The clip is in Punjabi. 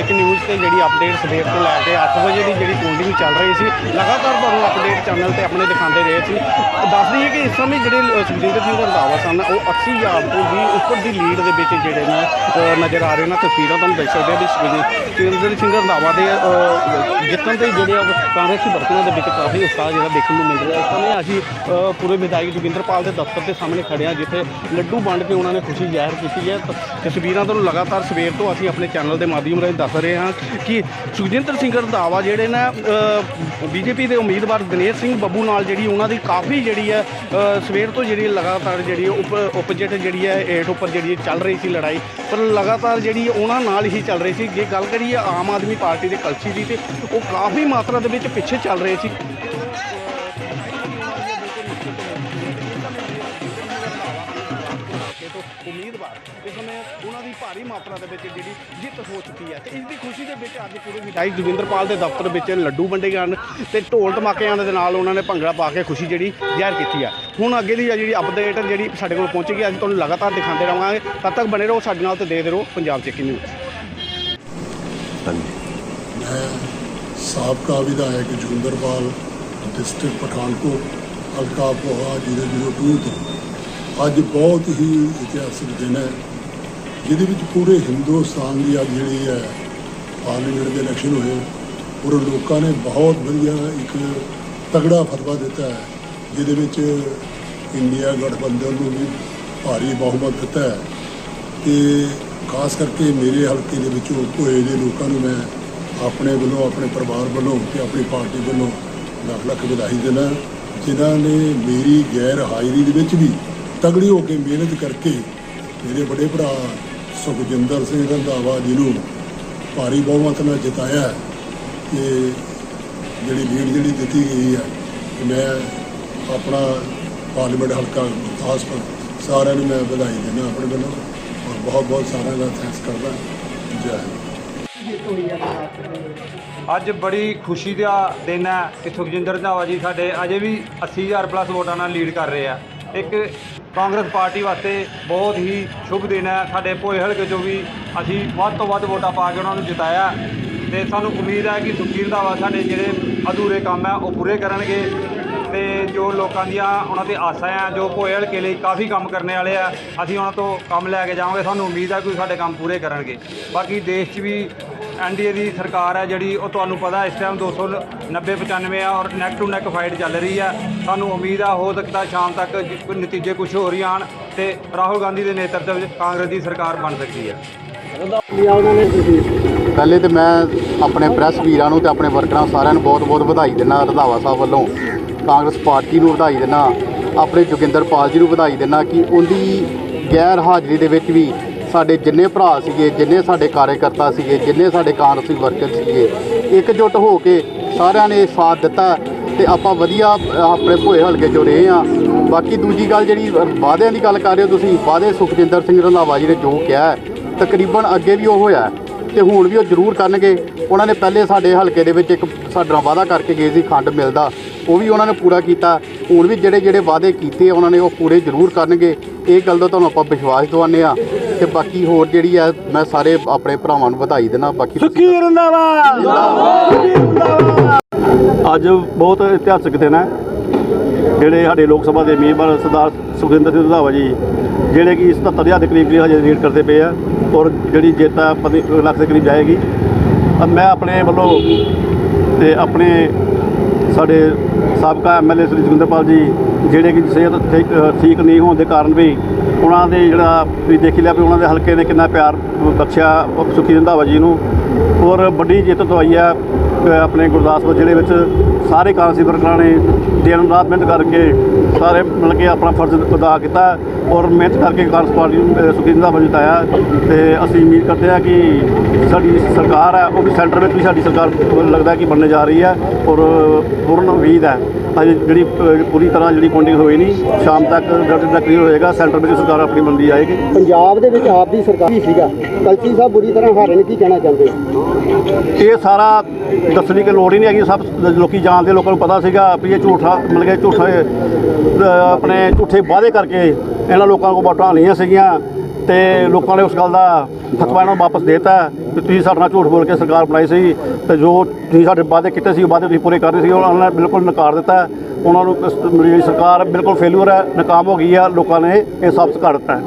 ਇੱਕ ਨਿਊਜ਼ ਤੇ ਜਿਹੜੀ ਅਪਡੇਟ ਸਵੇਰ ਤੋਂ ਲੈ ਕੇ 8 ਵਜੇ ਦੀ ਜਿਹੜੀ ਕਾਊਂਟਿੰਗ ਚੱਲ ਰਹੀ ਸੀ, ਲਗਾਤਾਰ ਤੁਹਾਨੂੰ ਅਪਡੇਟ ਚੈਨਲ ਤੇ ਆਪਣੇ ਦਿਖਾਉਂਦੇ ਰਹੇ ਸੀ। ਦੱਸ ਦਈਏ ਕਿ ਇਸ ਸਮੇਂ ਜਿਹੜੇ ਸੁਖਜਿੰਦਰ ਸਿੰਘ ਰੰਧਾਵਾ ਸਨ, ਉਹ 80000 ਤੋਂ ਵੀ ਉੱਪਰ ਦੀ ਲੀਡ ਦੇ ਵਿੱਚ ਜਿਹੜੇ ਨੇ ਨਜ਼ਰ ਆ ਰਹੇ ਨੇ। ਤਸਵੀਰਾਂ ਤੁਹਾਨੂੰ ਦੇਖ ਸਕਦੇ ਹੋ ਵੀ ਸੁਖਜਿੰਦਰ ਸੁਖਜਿੰਦਰ ਸਿੰਘ ਰੰਧਾਵਾ ਦੇ ਜਿੱਤਣ ਤੇ ਜਿਹੜੇ ਆ ਕਾਂਗਰਸੀ ਵਰਕਰਾਂ ਦੇ ਵਿੱਚ ਕਾਫੀ ਉਤਸ਼ਾਹ ਜਿਹੜਾ ਦੇਖਣ ਨੂੰ ਮਿਲ ਰਿਹਾ ਇਸ ਸਮੇਂ ਅਸੀਂ ਪੂਰੇ ਵਿਧਾਇਕ ਜੋਗਿੰਦਰਪਾਲ ਦੇ ਦਫ਼ਤਰ ਦੇ ਸਾਹਮਣੇ ਖੜੇ ਹਾਂ, ਜਿੱਥੇ ਲੱਡੂ ਵੰਡ ਕੇ ਉਹਨਾਂ ਨੇ ਖੁਸ਼ੀ ਜ਼ਾਹਿਰ ਕੀਤੀ ਹੈ। ਤਸਵੀਰਾਂ ਤੁਹਾਨੂੰ ਲਗਾਤਾਰ ਸਵੇਰ ਤੋਂ ਅਸੀਂ ਆਪਣੇ ਚੈਨਲ ਦੇ ਮਾਧਿਅਮ ਰਾਹੀਂ ਦੱਸ ਰਹੇ ਹਾਂ ਕਿ ਸੁਖਜਿੰਦਰ ਸਿੰਘ ਰੰਧਾਵਾ ਜਿਹੜੇ ਨੇ ਬੀਜੇਪੀ ਦੇ ਉਮੀਦਵਾਰ ਦਿਨੇਸ਼ ਸਿੰਘ ਬੱਬੂ ਨਾਲ ਜਿਹੜੀ ਉਹਨਾਂ ਦੀ ਕਾਫੀ ਜਿਹੜੀ ਹੈ ਸਵੇਰ ਤੋਂ ਜਿਹੜੀ ਲਗਾਤਾਰ ਜਿਹੜੀ ਉਪ ਉਪਜਿਟ ਜਿਹੜੀ ਹੈ ਏਟ ਉੱਪਰ ਜਿਹੜੀ ਚੱਲ ਰਹੀ ਸੀ ਲੜਾਈ। ਪਰ ਲਗਾਤਾਰ ਜਿਹੜੀ ਉਹਨਾਂ ਨਾਲ ਹੀ ਚੱਲ ਰਹੀ ਸੀ। ਜੇ ਗੱਲ ਕਰੀਏ ਆਮ ਆਦਮੀ ਪਾਰਟੀ ਦੇ ਕਲਸੀ ਦੀ ਤੇ ਉਹ ਕਾਫੀ ਮਾਤਰਾ ਦੇ ਵਿੱਚ ਪਿੱਛੇ ਚੱਲ ਰਹੇ ਸੀ। ਭਾਰੀ ਮਾਤਰਾ ਦੇ ਵਿੱਚ ਜਿਹੜੀ ਜਿੱਤ ਹੋ ਚੁੱਕੀ ਹੈ ਤੇ ਇਸ ਦੀ ਖੁਸ਼ੀ ਦੇ ਵਿੱਚ ਅੱਜ ਪੂਰੇ ਵਿਧਾਇਕ ਜੋਗਿੰਦਰਪਾਲ ਦੇ ਦਫ਼ਤਰ ਵਿੱਚ ਲੱਡੂ ਵੰਡੇ ਗਏ ਹਨ ਤੇ ਢੋਲ ਧਮਾਕਿਆਂ ਦੇ ਨਾਲ ਉਹਨਾਂ ਨੇ ਭੰਗੜਾ ਪਾ ਕੇ ਖੁਸ਼ੀ ਜਿਹੜੀ ਜ਼ਾਹਿਰ ਕੀਤੀ ਹੈ ਹੁਣ ਅੱਗੇ ਦੀ ਜਿਹੜੀ ਅਪਡੇਟ ਜਿਹੜੀ ਸਾਡੇ ਕੋਲ ਪਹੁੰਚੇਗੀ ਅਸੀਂ ਤੁਹਾਨੂੰ ਲਗਾਤਾਰ ਦਿਖਾਉਂਦੇ ਰਹਾਂਗੇ। ਤਦ ਤੱਕ ਬਣੇ ਰਹੋ ਸਾਡੇ ਨਾਲ ਤੇ ਦੇਖਦੇ ਰਹੋ ਪੰਜਾਬ ਚੈੱਕੀ ਨਿਊਜ਼। ਮੈਂ ਸਾਬਕਾ ਵਿਧਾਇਕ ਜੋਗਿੰਦਰਪਾਲ ਡਿਸਟ੍ਰਿਕਟ ਪਠਾਨਕੋਟ ਹਲਕਾ ਪੋਹਾ 002 ਤੋਂ। ਅੱਜ ਬਹੁਤ ਹੀ ਇਤਿਹਾਸਕ ਦਿਨ ਹੈ। ਜਿਹਦੇ ਵਿੱਚ ਪੂਰੇ ਹਿੰਦੁਸਤਾਨ ਦੀ ਅੱਜ ਜਿਹੜੀ ਹੈ ਪਾਰਲੀਮੈਂਟ ਦੇ ਇਲੈਕਸ਼ਨ ਹੋਏ, ਔਰ ਲੋਕਾਂ ਨੇ ਬਹੁਤ ਵਧੀਆ ਇੱਕ ਤਗੜਾ ਫਤਵਾ ਦਿੱਤਾ ਹੈ, ਜਿਹਦੇ ਵਿੱਚ ਇੰਡੀਆ ਗਠਬੰਧਨ ਨੂੰ ਵੀ ਭਾਰੀ ਬਹੁਮਤ ਦਿੱਤਾ ਹੈ। ਤੇ ਖਾਸ ਕਰਕੇ ਮੇਰੇ ਹਲਕੇ ਦੇ ਵਿੱਚੋਂ ਭੋਏ ਦੇ ਲੋਕਾਂ ਨੂੰ ਮੈਂ ਆਪਣੇ ਵੱਲੋਂ, ਆਪਣੇ ਪਰਿਵਾਰ ਵੱਲੋਂ ਤੇ ਆਪਣੀ ਪਾਰਟੀ ਵੱਲੋਂ ਲੱਖ ਲੱਖ ਵਧਾਈ ਦਿੰਦਾ ਜਿਨ੍ਹਾਂ ਨੇ ਮੇਰੀ ਗੈਰ ਹਾਜ਼ਰੀ ਦੇ ਵਿੱਚ ਵੀ ਤਗੜੀ ਹੋ ਕੇ ਮਿਹਨਤ ਕਰਕੇ ਮੇਰੇ ਵੱਡੇ ਭਰਾ ਸੁਖਜਿੰਦਰ ਸਿੰਘ ਰੰਧਾਵਾ ਜੀ ਨੂੰ ਭਾਰੀ ਬਹੁਮਤ ਨਾਲ ਜਿਤਾਇਆ ਹੈ ਤੇ ਜਿਹੜੀ ਲੀਡ ਜਿਹੜੀ ਦਿੱਤੀ ਗਈ ਹੈ ਮੈਂ ਆਪਣਾ ਪਾਰਲੀਮੈਂਟ ਹਲਕਾ ਗੁਰਦਾਸਪੁਰ ਸਾਰਿਆਂ ਨੂੰ ਮੈਂ ਵਧਾਈ ਦਿੰਦਾ ਆਪਣੇ ਵੱਲੋਂ ਔਰ ਬਹੁਤ ਬਹੁਤ ਸਾਰਿਆਂ ਦਾ ਥੈਂਕਸ ਕਰਦਾ ਜੈ ਹਿੰਦ। ਅੱਜ ਬੜੀ ਖੁਸ਼ੀ ਦਾ ਦਿਨ ਹੈ ਕਿ ਸੁਖਜਿੰਦਰ ਰੰਧਾਵਾ ਜੀ ਸਾਡੇ ਅਜੇ ਵੀ 80000 ਪਲੱਸ ਵੋਟਾਂ ਨਾਲ ਲੀਡ ਕਰ ਰਹੇ ਆ। ਇੱਕ ਕਾਂਗਰਸ ਪਾਰਟੀ ਵਾਸਤੇ ਬਹੁਤ ਹੀ ਸ਼ੁਭ ਦਿਨ ਹੈ। ਸਾਡੇ ਭੋਏ ਹਲਕੇ ਚੋਂ ਵੀ ਅਸੀਂ ਵੱਧ ਤੋਂ ਵੱਧ ਵੋਟਾਂ ਪਾ ਕੇ ਉਹਨਾਂ ਨੂੰ ਜਿਤਾਇਆ। ਤੇ ਸਾਨੂੰ ਉਮੀਦ ਹੈ ਕਿ ਸੁਖੀ ਰੰਧਾਵਾ ਸਾਡੇ ਜਿਹੜੇ ਅਧੂਰੇ ਕੰਮ ਹੈ, ਉਹ ਪੂਰੇ ਕਰਨਗੇ। ਤੇ ਜੋ ਲੋਕਾਂ ਦੀਆਂ ਉਹਨਾਂ ਤੇ ਆਸਾਂ ਆ ਜੋ ਭੋਏ ਹਲਕੇ ਲਈ ਕਾਫੀ ਕੰਮ ਕਰਨ ਵਾਲੇ ਆ, ਅਸੀਂ ਉਹਨਾਂ ਤੋਂ ਕੰਮ ਲੈ ਕੇ ਜਾਵਾਂਗੇ। ਸਾਨੂੰ ਉਮੀਦ ਹੈ ਕਿ ਸਾਡੇ ਕੰਮ ਪੂਰੇ ਕਰਨਗੇ। ਬਾਕੀ ਦੇਸ਼ 'ਚ ਵੀ ਐਨਡੀਏ ਦੀ ਸਰਕਾਰ ਹੈ ਜਿਹੜੀ, ਉਹ ਤੁਹਾਨੂੰ ਪਤਾ ਇਸ ਟਾਈਮ 290 95 ਆ ਔਰ ਨੈਕ ਟੂ ਨੈਕ ਫਾਈਟ ਚੱਲ ਰਹੀ ਆ ਸਾਨੂੰ ਉਮੀਦ ਆ ਹੋ ਸਕਦਾ ਸ਼ਾਮ ਤੱਕ ਨਤੀਜੇ ਕੁਝ ਹੋ ਰਹੀ ਆਣ ਤੇ ਰਾਹੁਲ ਗਾਂਧੀ ਦੇ ਨੇਤਰਤਵ ਵਿੱਚ ਕਾਂਗਰਸ ਦੀ ਸਰਕਾਰ ਬਣ ਸਕਦੀ ਹੈ। ਪਹਿਲੇ ਤੇ ਮੈਂ ਆਪਣੇ ਪ੍ਰੈਸ ਵੀਰਾਂ ਨੂੰ ਤੇ ਆਪਣੇ ਵਰਕਰਾਂ ਸਾਰਿਆਂ ਨੂੰ ਬਹੁਤ-ਬਹੁਤ ਵਧਾਈ ਦਿੰਦਾ, ਰੰਧਾਵਾ ਸਾਹਿਬ ਵੱਲੋਂ। ਕਾਂਗਰਸ ਪਾਰਟੀ ਨੂੰ ਵਧਾਈ ਦਿੰਦਾ, ਆਪਣੇ ਜੋਗਿੰਦਰ ਪਾਲ ਜੀ ਨੂੰ ਵਧਾਈ ਦਿੰਦਾ ਕਿ ਉਹਦੀ ਗੈਰ ਹਾਜ਼ਰੀ ਦੇ ਵਿੱਚ ਵੀ ਸਾਡੇ ਜਿੰਨੇ ਭਰਾ ਸੀਗੇ, ਜਿੰਨੇ ਸਾਡੇ ਕਾਰਜਕਰਤਾ ਸੀਗੇ, ਜਿੰਨੇ ਸਾਡੇ ਕਾਂਗਰਸੀ ਵਰਕਰ ਸੀਗੇ, ਇਕਜੁੱਟ ਹੋ ਕੇ ਸਾਰਿਆਂ ਨੇ ਸਾਥ ਦਿੱਤਾ ਤੇ ਆਪਾਂ ਵਧੀਆ ਆਪਣੇ ਭੋਏ ਹਲਕੇ ਚੋਂ ਰਹੇ ਆ ਬਾਕੀ ਦੂਜੀ ਗੱਲ ਜਿਹੜੀ ਵਾਅਦਿਆਂ ਦੀ ਗੱਲ ਕਰ ਰਹੇ ਹੋ ਤੁਸੀਂ, ਵਾਅਦੇ ਸੁਖਜਿੰਦਰ ਸਿੰਘ ਰੰਧਾਵਾ ਜੀ ਨੇ ਜੋ ਕਿਹਾ ਤਕਰੀਬਨ ਅੱਗੇ ਵੀ ਉਹ ਹੋਇਆ ਹੈ ਤੇ ਹੁਣ ਵੀ ਉਹ ਜ਼ਰੂਰ ਕਰਨਗੇ। ਉਹਨਾਂ ਨੇ ਪਹਿਲੇ ਸਾਡੇ ਹਲਕੇ ਦੇ ਵਿੱਚ ਇੱਕ ਸਾਡੇ ਨਾਲ ਵਾਅਦਾ ਕਰਕੇ ਗਏ ਸੀ, ਖੰਡ ਮਿਲਦਾ ਉਹ ਵੀ ਉਹਨਾਂ ਨੇ ਪੂਰਾ ਕੀਤਾ। ਹੁਣ ਵੀ ਜਿਹੜੇ ਜਿਹੜੇ ਵਾਅਦੇ ਕੀਤੇ ਉਹਨਾਂ ਨੇ ਉਹ ਪੂਰੇ ਜ਼ਰੂਰ ਕਰਨਗੇ। ਇਹ ਗੱਲ ਦਾ ਤੁਹਾਨੂੰ ਆਪਾਂ ਵਿਸ਼ਵਾਸ ਦਿਵਾਉਂਦੇ ਆ ਤੇ ਬਾਕੀ ਹੋਰ ਜਿਹੜੀ ਆ ਮੈਂ ਸਾਰੇ ਆਪਣੇ ਭਰਾਵਾਂ ਨੂੰ ਵਧਾਈ ਦੇਣਾ ਬਾਕੀ ਤੁਸੀਂ- ਅੱਜ ਬਹੁਤ ਇਤਿਹਾਸਕ ਦਿਨ ਹੈ। ਜਿਹੜੇ ਸਾਡੇ ਲੋਕ ਸਭਾ ਦੇ ਉਮੀਦਵਾਰ ਸਰਦਾਰ ਸੁਖਿੰਦਰ ਸਿੰਘ ਰੰਧਾਵਾ ਜੀ ਜਿਹੜੇ ਕਿ 77000 ਦੇ ਕਰੀਬ ਕਰੀਬ ਹਜੇ ਲੀਡ ਕਰਦੇ ਪਏ ਆ ਔਰ ਜਿਹੜੀ ਜਿੱਤ ਪਤੀ ਲੱਖ ਦੇ ਕਰੀਬ ਜਾਏਗੀ। ਅ ਮੈਂ ਆਪਣੇ ਵੱਲੋਂ ਤੇ ਆਪਣੇ ਸਾਡੇ ਸਾਬਕਾ ਐਮਐਲਏ ਸ੍ਰੀ ਜੋਗਿੰਦਰਪਾਲ ਜੀ ਜਿਹੜੇ ਕਿ ਸਿਹਤ ਠੀਕ- ਅ, ਠੀਕ ਨਹੀਂ ਹੋਣ ਦੇ ਕਾਰਨ ਵੀ ਉਹਨਾਂ ਦੇ ਜਿਹੜਾ ਵੀ ਦੇਖੀ ਲਿਆ ਵੀ ਉਹਨਾਂ ਦੇ ਹਲਕੇ ਨੇ ਕਿੰਨਾ ਪਿਆਰ ਬਖਸ਼ਿਆ ਉਹ ਸੁਖੀ ਰੰਧਾਵਾ ਜੀ ਨੂੰ। ਔਰ ਵੱਡੀ ਜਿੱਤ ਦਵਾਈ ਆ ਅ, ਆਪਣੇ ਗੁਰਦਾਸਪੁਰ ਜ਼ਿਲ੍ਹੇ ਵਿੱਚ। ਸਾਰੇ ਕਾਂਸੀ ਵਰਕਰਾਂ ਨੇ ਦਿਨ ਰਾਤ ਮਿਹਨਤ ਕਰਕੇ ਸਾਰੇ ਮਿਲ ਕੇ ਆਪਣਾ ਫਰਜ਼ ਅਦਾ ਕੀਤਾ। ਔਰ ਮਿਹਨਤ ਕਰਕੇ ਕਾਂਗਰਸ ਪਾਰਟੀ ਨੂੰ ਅ, ਸੁਖੀ ਰੰਧਾਵਾ ਜਿਤਾਇਆ। ਤੇ ਅਸੀਂ ਉਮੀਦ ਕਰਦੇ ਹਾਂ ਕਿ ਸਾਡੀ ਸਰਕਾਰ ਹੈ ਉਹ ਵੀ ਸੈਂਟਰ ਵਿੱਚ ਵੀ ਸਾਡੀ ਸਰਕਾਰ ਲੱਗਦਾ ਕਿ ਬਣਨੇ ਜਾ ਰਹੀ ਹੈ ਔਰ ਪੂਰਨ ਉਮੀਦ ਹੈ। ਅਜੇ ਜਿਹੜੀ ਪੂਰੀ ਤਰ੍ਹਾਂ ਜਿਹੜੀ ਕਾਊਂਟਿੰਗ ਹੋਈ ਨਹੀਂ ਸ਼ਾਮ ਤੱਕ ਰਿਜ਼ਲਟ ਦਾ ਕਲੀਅਰ ਹੋਏਗਾ ਸੈਂਟਰ ਵਿੱਚ ਸਰਕਾਰ ਆਪਣੀ ਬਣਦੀ ਆਏਗੀ ਪੰਜਾਬ ਦੇ ਵਿੱਚ ਆਪ ਦੀ ਸਰਕਾਰ ਵੀ ਸੀਗਾ। ਕਲਚੀ ਸਾਹਿਬ ਬੁਰੀ ਤਰ੍ਹਾਂ ਹਾਰੇ ਨੇ ਕੀ ਕਹਿਣਾ ਚਾਹੁੰਦੇ? ਇਹ ਸਾਰਾ ਦੱਸਣ ਕੋਈ ਲੋੜ ਹੀ ਨਹੀਂ ਹੈਗੀ ਸਭ ਲੋਕੀ ਜਾਣਦੇ ਲੋਕਾਂ ਨੂੰ ਪਤਾ ਸੀਗਾ ਵੀ ਇਹ ਝੂਠਾ ਮਤਲਬ ਕਿ ਝੂਠਾ ਆਪਣੇ ਝੂਠੇ ਵਾਅਦੇ ਕਰਕੇ ਇਹਨਾਂ ਲੋਕਾਂ ਕੋਲ ਵੋਟਾਂ ਲਈਆਂ ਸੀਗੀਆਂ ਤੇ ਲੋਕਾਂ ਨੇ ਉਸ ਗੱਲ ਦਾ ਫਤਵਾ ਇਹਨਾਂ ਨੂੰ ਵਾਪਸ ਦੇਤਾ ਕਿ ਤੁਸੀਂ ਸਾਡੇ ਨਾਲ ਝੂਠ ਬੋਲ ਕੇ ਸਰਕਾਰ ਬਣਾਈ ਸੀ ਤੇ ਜੋ ਤੁਸੀਂ ਸਾਡੇ ਵਾਅਦੇ ਕੀਤੇ ਸੀ ਉਹ ਵਾਅਦੇ ਤੁਸੀਂ ਪੂਰੇ ਕਰ ਰਹੇ ਸੀ, ਉਹਨਾਂ ਨੇ ਬਿਲਕੁਲ ਨਕਾਰ ਦਿੱਤਾ। ਉਹਨਾਂ ਨੂੰ ਇਸ- ਜਿਹੜੀ ਸਰਕਾਰ ਬਿਲਕੁਲ ਫੇਲੂਰ ਹੈ, ਨਾਕਾਮ ਹੋ ਗਈ ਆ ਲੋਕਾਂ ਨੇ ਇਹ ਸਾਬਤ ਕਰ ਦਿੱਤਾ ਹੈ।